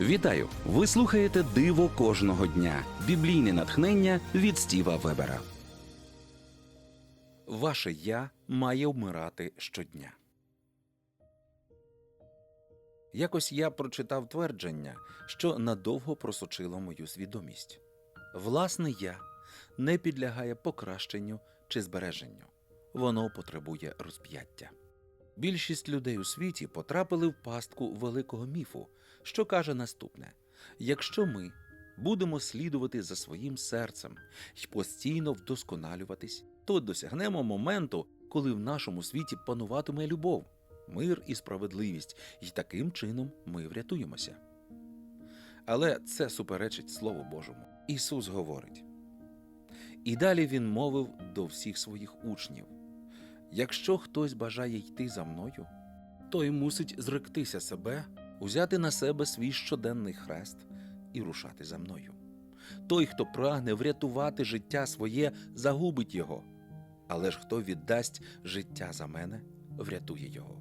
Вітаю! Ви слухаєте Диво кожного дня. Біблійне натхнення від Стіва Вебера. Ваше я має вмирати щодня. Якось я прочитав твердження, що надовго просочило мою свідомість. Власне я не підлягає покращенню чи збереженню. Воно потребує розп'яття. Більшість людей у світі потрапили в пастку великого міфу, що каже наступне: якщо ми будемо слідувати за своїм серцем і постійно вдосконалюватись, то досягнемо моменту, коли в нашому світі пануватиме любов, мир і справедливість, і таким чином ми врятуємося. Але це суперечить Слову Божому. Ісус говорить. І далі він мовив до всіх своїх учнів. Якщо хтось бажає йти за мною, той мусить зректися себе, узяти на себе свій щоденний хрест і рушати за мною. Той, хто прагне врятувати життя своє, загубить його, але ж хто віддасть життя за мене, врятує його.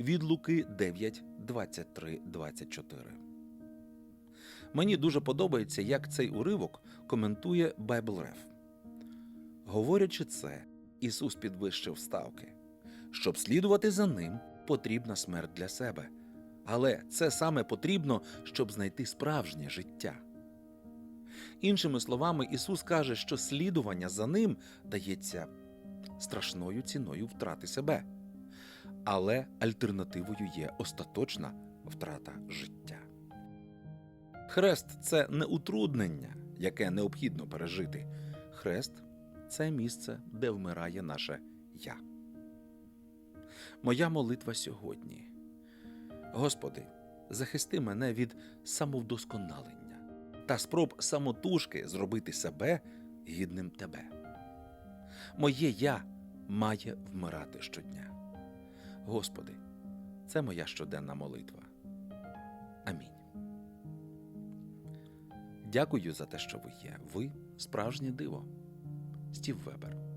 Від Луки 9, 23, 24. Мені дуже подобається, як цей уривок коментує BibleRef. Говорячи це, Ісус підвищив ставки. Щоб слідувати за ним, потрібна смерть для себе. Але це саме потрібно, щоб знайти справжнє життя. Іншими словами, Ісус каже, що слідування за ним дається страшною ціною втрати себе. Але альтернативою є остаточна втрата життя. Хрест це не утруднення, яке необхідно пережити. Хрест це місце, де вмирає наше я. Моя молитва сьогодні. Господи, захисти мене від самовдосконалення та спроб самотужки зробити себе гідним Тебе. Моє я має вмирати щодня. Господи, це моя щоденна молитва. Амінь. Дякую за те, що ви є. Ви справжнє диво. Стів Вебер.